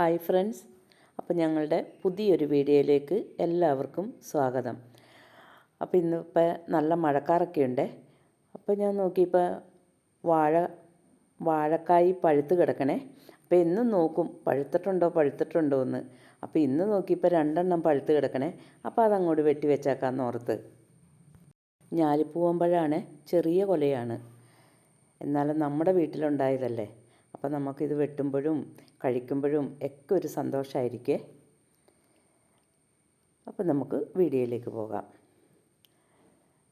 Hi friends. അപ്പോൾ ഞങ്ങളുടെ പുതിയൊരു വീഡിയോയിലേക്ക് എല്ലാവർക്കും സ്വാഗതം. അപ്പോൾ ഇന്നിപ്പോൾ നല്ല മഴക്കാറൊക്കെ ഉണ്ട് അപ്പോൾ ഞാൻ നോക്കിയപ്പോൾ വാഴ വാഴക്കായി പഴുത്ത് കിടക്കണേ. അപ്പോൾ എന്നും നോക്കും പഴുത്തിട്ടുണ്ടോ പഴുത്തിട്ടുണ്ടോ എന്ന്. അപ്പോൾ ഇന്ന് നോക്കിയപ്പോൾ രണ്ടെണ്ണം പഴുത്ത് കിടക്കണേ. അപ്പോൾ അതങ്ങോട്ട് വെട്ടി വെച്ചേക്കാമെന്ന് ഓർത്ത്. ഞാലിപ്പൂവമ്പഴാണ് ചെറിയ കൊലയാണ്. എന്നാലും നമ്മുടെ വീട്ടിലുണ്ടായതല്ലേ. അപ്പോൾ നമുക്കിത് വെട്ടുമ്പോഴും കഴിക്കുമ്പോഴും ഒക്കെ ഒരു സന്തോഷമായിരിക്കേ അപ്പോൾ നമുക്ക് വീഡിയോയിലേക്ക് പോകാം.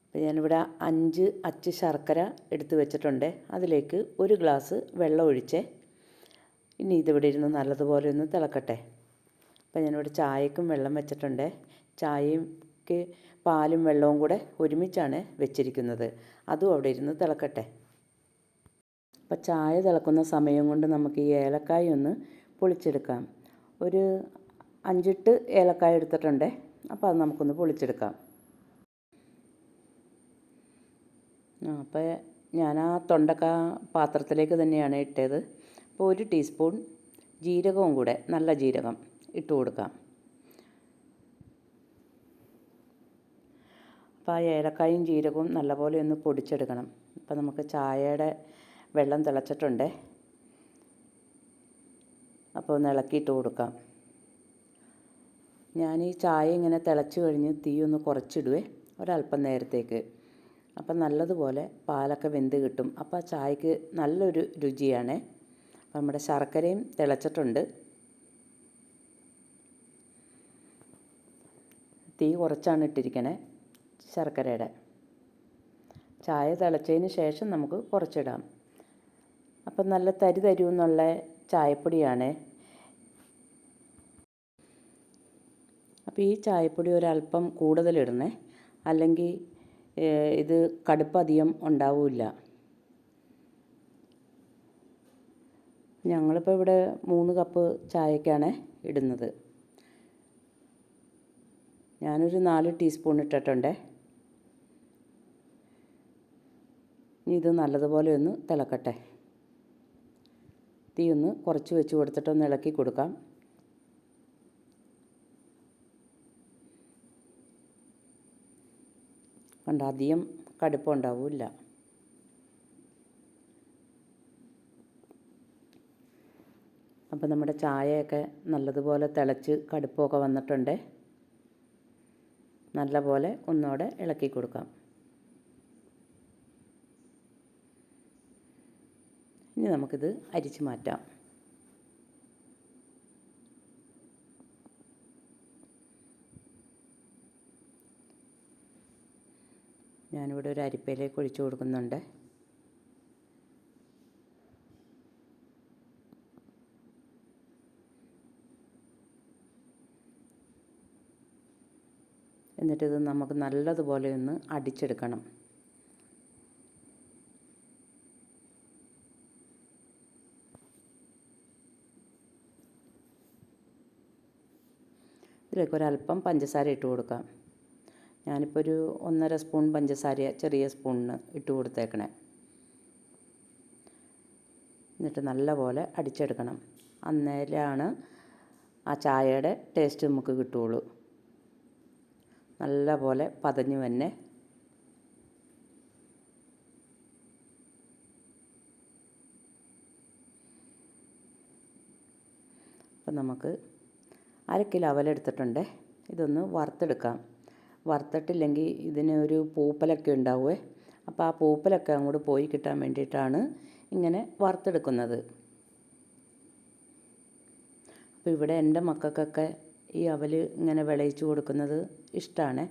അപ്പോൾ ഞാനിവിടെ അഞ്ച് അച്ച് ശർക്കര എടുത്ത് വെച്ചിട്ടുണ്ട്. അതിലേക്ക് ഒരു ഗ്ലാസ് വെള്ളം ഒഴിച്ചേ. ഇനി ഇതിവിടെ ഇരുന്ന് നല്ലതുപോലെ ഒന്ന് തിളക്കട്ടെ. അപ്പോൾ ഞാനിവിടെ ചായക്കും വെള്ളം വെച്ചിട്ടുണ്ട്. ചായയ്ക്ക് പാലും വെള്ളവും കൂടെ ഒരുമിച്ചാണ് വെച്ചിരിക്കുന്നത്. അതും അവിടെ ഇരുന്ന് തിളക്കട്ടെ. അപ്പോൾ ചായ തിളക്കുന്ന സമയം കൊണ്ട് നമുക്ക് ഈ ഏലക്കായ ഒന്ന് പൊളിച്ചെടുക്കാം. ഒരു അഞ്ചിട്ട് ഏലക്കായ എടുത്തിട്ടുണ്ട്. അപ്പോൾ അത് നമുക്കൊന്ന് പൊളിച്ചെടുക്കാം. അപ്പോൾ ഞാൻ ആ തൊണ്ടക്ക പാത്രത്തിലേക്ക് തന്നെയാണ് ഇട്ടത്. അപ്പോൾ ഒരു ടീസ്പൂൺ ജീരകവും കൂടെ നല്ല ജീരകം ഇട്ട് കൊടുക്കാം. അപ്പോൾ ആ ഏലക്കായും ജീരകവും നല്ലപോലെ ഒന്ന് പൊടിച്ചെടുക്കണം. അപ്പോൾ നമുക്ക് ചായയുടെ വെള്ളം തിളച്ചിട്ടുണ്ട്. അപ്പോൾ ഒന്ന് ഇളക്കിയിട്ട് കൊടുക്കാം. ഞാൻ ഈ ചായ ഇങ്ങനെ തിളച്ച് കഴിഞ്ഞ് തീ ഒന്ന് കുറച്ചിടുവേ ഒരല്പം നേരത്തേക്ക്. അപ്പം നല്ലതുപോലെ പാലൊക്കെ വെന്ത് കിട്ടും. അപ്പോൾ ആ ചായക്ക് നല്ലൊരു രുചിയാണ്. അപ്പം നമ്മുടെ ശർക്കരയും തിളച്ചിട്ടുണ്ട്. തീ കുറച്ചാണ് ഇട്ടിരിക്കണേ ശർക്കരയുടെ. ചായ തിളച്ചതിന് ശേഷം നമുക്ക് കുറച്ചിടാം. അപ്പം നല്ല തരി തരുമെന്നുള്ള ചായപ്പൊടിയാണ്. അപ്പോൾ ഈ ചായപ്പൊടി ഒരല്പം കൂടുതലിടണേ. അല്ലെങ്കിൽ ഇത് കടുപ്പധികം ഉണ്ടാവില്ല. ഞങ്ങളിപ്പോൾ ഇവിടെ മൂന്ന് കപ്പ് ചായക്കാണ് ഇടുന്നത്. ഞാനൊരു നാല് ടീസ്പൂൺ ഇട്ടിട്ടുണ്ട്. ഇത് നല്ലതുപോലെ ഒന്ന് തിളക്കട്ടെ. തീ ഒന്ന് കുറച്ച് വെച്ച് കൊടുത്തിട്ടൊന്ന് ഇളക്കി കൊടുക്കാം. കണ്ട അധികം കടുപ്പമുണ്ടാവില്ല അപ്പോൾ നമ്മുടെ ചായയൊക്കെ നല്ലതുപോലെ തിളച്ച് കടുപ്പമൊക്കെ വന്നിട്ടുണ്ട്. നല്ലപോലെ ഒന്നുകൂടെ ഇളക്കി കൊടുക്കാം. ഇനി നമുക്കിത് അരിച്ച് മാറ്റാം. ഞാനിവിടെ ഒരു അരിപ്പയിലേക്ക് ഒഴിച്ചു കൊടുക്കുന്നുണ്ട്. എന്നിട്ടിത് നമുക്ക് നല്ലതുപോലെ ഒന്ന് അടിച്ചെടുക്കണം. ഇതിലേക്ക് ഒരല്പം പഞ്ചസാര ഇട്ട് കൊടുക്കാം. ഞാനിപ്പോൾ ഒരു ഒന്നര സ്പൂൺ പഞ്ചസാര ചെറിയ സ്പൂണിന് ഇട്ട് കൊടുത്തേക്കണേ. എന്നിട്ട് നല്ലപോലെ അടിച്ചെടുക്കണം. അന്നേരമാണ് ആ ചായയുടെ ടേസ്റ്റ് നമുക്ക് കിട്ടുകയുള്ളൂ നല്ലപോലെ പതഞ്ഞു തന്നെ അപ്പം നമുക്ക് അര കിലോ അവലെടുത്തിട്ടുണ്ട്. ഇതൊന്ന് വറുത്തെടുക്കാം. വറുത്തിട്ടില്ലെങ്കിൽ ഇതിന് ഒരു പൂപ്പലൊക്കെ ഉണ്ടാവുമേ അപ്പോൾ ആ പൂപ്പലൊക്കെ അങ്ങോട്ട് പോയി കിട്ടാൻ വേണ്ടിയിട്ടാണ് ഇങ്ങനെ വറുത്തെടുക്കുന്നത്. അപ്പോൾ ഇവിടെ എന്റെ മക്കൾക്കൊക്കെ ഈ അവൽ ഇങ്ങനെ വിളയിച്ചു കൊടുക്കുന്നത് ഇഷ്ടമാണ്.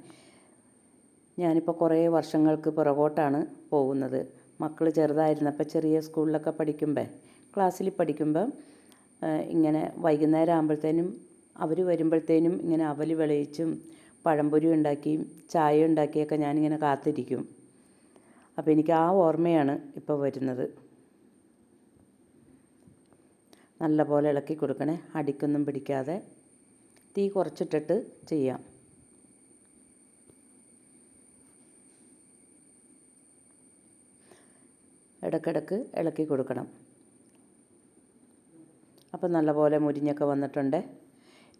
ഞാനിപ്പോൾ കുറേ വർഷങ്ങൾക്ക് പുറകോട്ടാണ് പോകുന്നത്. മക്കൾ ചെറുതായിരുന്നപ്പോൾ ചെറിയ സ്കൂളിലൊക്കെ പഠിക്കുമ്പോൾ ക്ലാസ്സിൽ പഠിക്കുമ്പോൾ ഇങ്ങനെ വൈകുന്നേരം ആകുമ്പോഴത്തേനും അവർ വരുമ്പോഴത്തേനും ഇങ്ങനെ അവൽ വിളയിച്ചും പഴംപൊരി ഉണ്ടാക്കിയും ചായ ഉണ്ടാക്കിയൊക്കെ ഞാനിങ്ങനെ കാത്തിരിക്കും. അപ്പോൾ എനിക്ക് ആ ഓർമ്മയാണ് ഇപ്പോൾ വരുന്നത്. നല്ല പോലെ ഇളക്കി കൊടുക്കണേ അടിക്കൊന്നും പിടിക്കാതെ. തീ കുറച്ചിട്ടിട്ട് ചെയ്യാം. ഇടക്കിടക്ക് ഇളക്കി കൊടുക്കണം. അപ്പോൾ നല്ലപോലെ മുരിഞ്ഞൊക്കെ വന്നിട്ടുണ്ട്.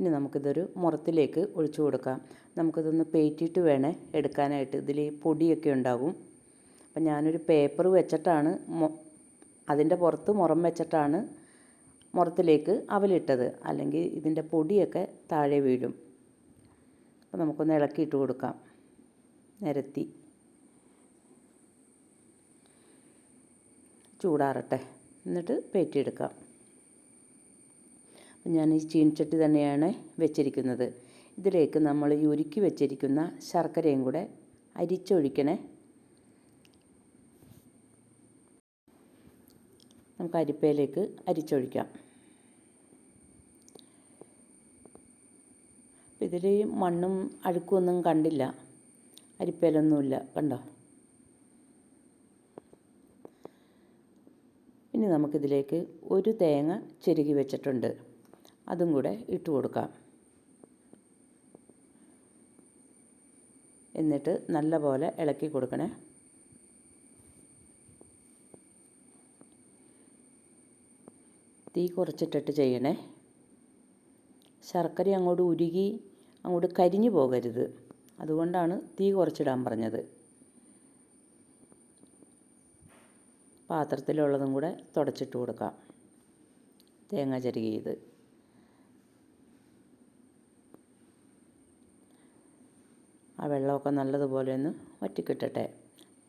ഇനി നമുക്കിതൊരു മുറത്തിലേക്ക് ഒഴിച്ചു കൊടുക്കാം. നമുക്കിതൊന്ന് പേറ്റിയിട്ട് വേണേ എടുക്കാനായിട്ട്. ഇതിൽ പൊടിയൊക്കെ ഉണ്ടാകും അപ്പം ഞാനൊരു പേപ്പർ വെച്ചിട്ടാണ് അതിന്റെ പുറത്ത് മുറം വെച്ചിട്ടാണ് മുറത്തിലേക്ക് അവലിട്ടത്. അല്ലെങ്കിൽ ഇതിന്റെ പൊടിയൊക്കെ താഴെ വീഴും. അപ്പോൾ നമുക്കൊന്ന് ഇളക്കിയിട്ട് കൊടുക്കാം. നിരത്തി. ചൂടാറട്ടെ. എന്നിട്ട് പേറ്റിയെടുക്കാം. ഞാൻ ഈ ചീൻചട്ടി തന്നെയാണ് വെച്ചിരിക്കുന്നത്. ഇതിലേക്ക് നമ്മൾ ഈ ഉരുക്കി വെച്ചിരിക്കുന്ന ശർക്കരയും കൂടെ അരിച്ചൊഴിക്കണേ. നമുക്ക് അരിപ്പയിലേക്ക് അരിച്ചൊഴിക്കാം. ഇതിൽ മണ്ണും അഴുക്കൊന്നും കണ്ടില്ല. അരിപ്പയിലൊന്നുമില്ല. കണ്ടോ? ഇനി നമുക്കിതിലേക്ക് ഒരു തേങ്ങ ചെരുകി വെച്ചിട്ടുണ്ട്. അതും കൂടെ ഇട്ട് കൊടുക്കാം. എന്നിട്ട് നല്ല പോലെ ഇളക്കി കൊടുക്കണേ. തീ കുറച്ചിട്ടിട്ട് ചെയ്യണേ. ശർക്കര അങ്ങോട്ട് ഉരുകി അങ്ങോട്ട് കരിഞ്ഞു പോകരുത്. അതുകൊണ്ടാണ് തീ കുറച്ചിടാൻ പറഞ്ഞത്. പാത്രത്തിലുള്ളതും കൂടെ തുടച്ചിട്ട് കൊടുക്കാം. തേങ്ങ ചെരുകിയത് ആ വെള്ളമൊക്കെ നല്ലതുപോലെ ഒന്ന് വറ്റിക്കിട്ടട്ടെ.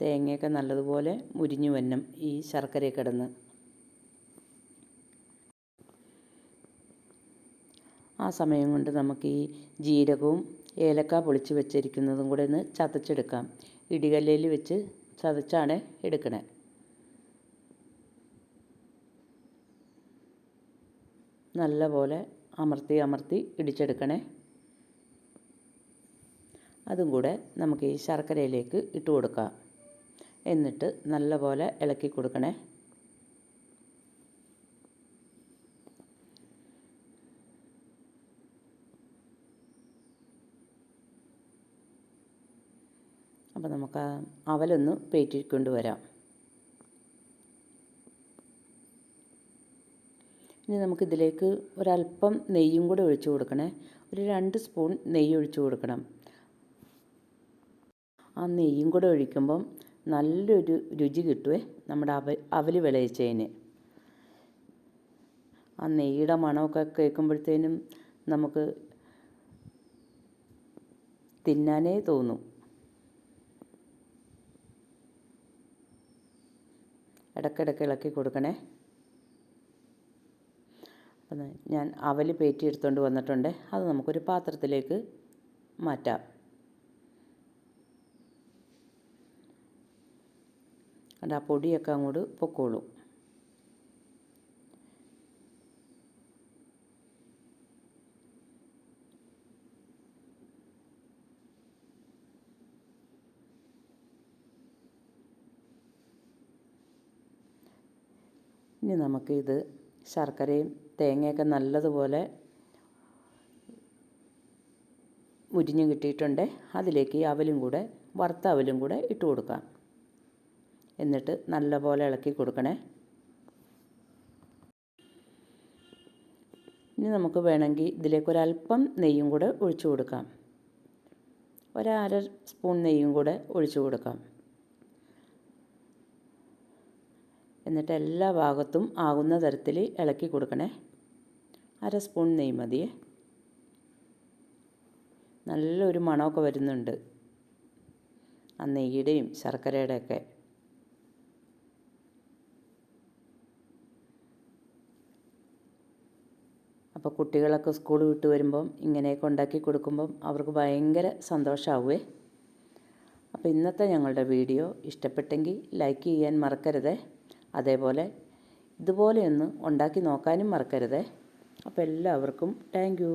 തേങ്ങയൊക്കെ നല്ലതുപോലെ മുരിഞ്ഞു വന്നും ഈ ശർക്കരയിൽ കിടന്ന്. ആ സമയം കൊണ്ട് നമുക്ക് ഈ ജീരകവും ഏലക്ക പൊളിച്ച് വെച്ചിരിക്കുന്നതും കൂടെ ഒന്ന് ചതച്ചെടുക്കാം. ഇടികല്ലയിൽ വെച്ച് ചതച്ചാണ് എടുക്കണേ. നല്ലപോലെ അമർത്തി അമർത്തി ഇടിച്ചെടുക്കണേ. അതും കൂടെ നമുക്ക് ഈ ശർക്കരയിലേക്ക് ഇട്ട് കൊടുക്കാം. എന്നിട്ട് നല്ലപോലെ ഇളക്കി കൊടുക്കണേ. അപ്പോൾ നമുക്ക് അവലൊന്ന് പേറ്റിക്കൊണ്ട് വരാം. ഇനി നമുക്കിതിലേക്ക് ഒരല്പം നെയ്യും കൂടെ ഒഴിച്ചു കൊടുക്കണേ. ഒരു രണ്ട് സ്പൂൺ നെയ്യ് ഒഴിച്ചു കൊടുക്കണം. ആ നെയ്യും കൂടെ ഒഴിക്കുമ്പം നല്ലൊരു രുചി കിട്ടുമേ നമ്മുടെ അവ അവൽ വിളയിച്ചതിന്. ആ നെയ്യുടെ മണമൊക്കെ കേൾക്കുമ്പോഴത്തേനും നമുക്ക് തിന്നാനേ തോന്നും. ഇടയ്ക്കിടയ്ക്ക് ഇളക്കി കൊടുക്കണേ. ഞാൻ അവൽ പേറ്റി എടുത്തുകൊണ്ട് വന്നിട്ടുണ്ട്. അത് നമുക്കൊരു പാത്രത്തിലേക്ക് മാറ്റാം. അത് ആ പൊടിയൊക്കെ അങ്ങോട്ട് പൊക്കോളും. ഇനി നമുക്കിത് ശർക്കരയും തേങ്ങയൊക്കെ നല്ലതുപോലെ മുരിഞ്ഞ് കിട്ടിയിട്ടുണ്ട്. അതിലേക്ക് അവലും കൂടെ വറുത്ത അവലും കൂടെ ഇട്ട് കൊടുക്കാം. എന്നിട്ട് നല്ലപോലെ ഇളക്കി കൊടുക്കണേ. ഇനി നമുക്ക് വേണമെങ്കിൽ ഇതിലേക്ക് ഒരല്പം നെയ്യും കൂടെ ഒഴിച്ചു കൊടുക്കാം. ഒരര സ്പൂൺ നെയ്യും കൂടെ ഒഴിച്ചു കൊടുക്കാം. എന്നിട്ട് എല്ലാ ഭാഗത്തും ആകുന്ന തരത്തിൽ ഇളക്കി കൊടുക്കണേ. അര സ്പൂൺ നെയ്യ് മതിയേ. നല്ലൊരു മണമൊക്കെ വരുന്നുണ്ട്. ആ നെയ്യുടെയും ശർക്കരയുടെയൊക്കെ അപ്പോൾ കുട്ടികളൊക്കെ സ്കൂൾ വിട്ട് വരുമ്പം ഇങ്ങനെയൊക്കെ ഉണ്ടാക്കി കൊടുക്കുമ്പം അവർക്ക് ഭയങ്കര സന്തോഷമാവുമേ അപ്പോൾ ഇന്നത്തെ ഞങ്ങളുടെ വീഡിയോ ഇഷ്ടപ്പെട്ടെങ്കിൽ ലൈക്ക് ചെയ്യാൻ മറക്കരുതേ. അതേപോലെ ഇതുപോലെയൊന്ന് ഉണ്ടാക്കി നോക്കാനും മറക്കരുതേ. അപ്പോൾ എല്ലാവർക്കും താങ്ക്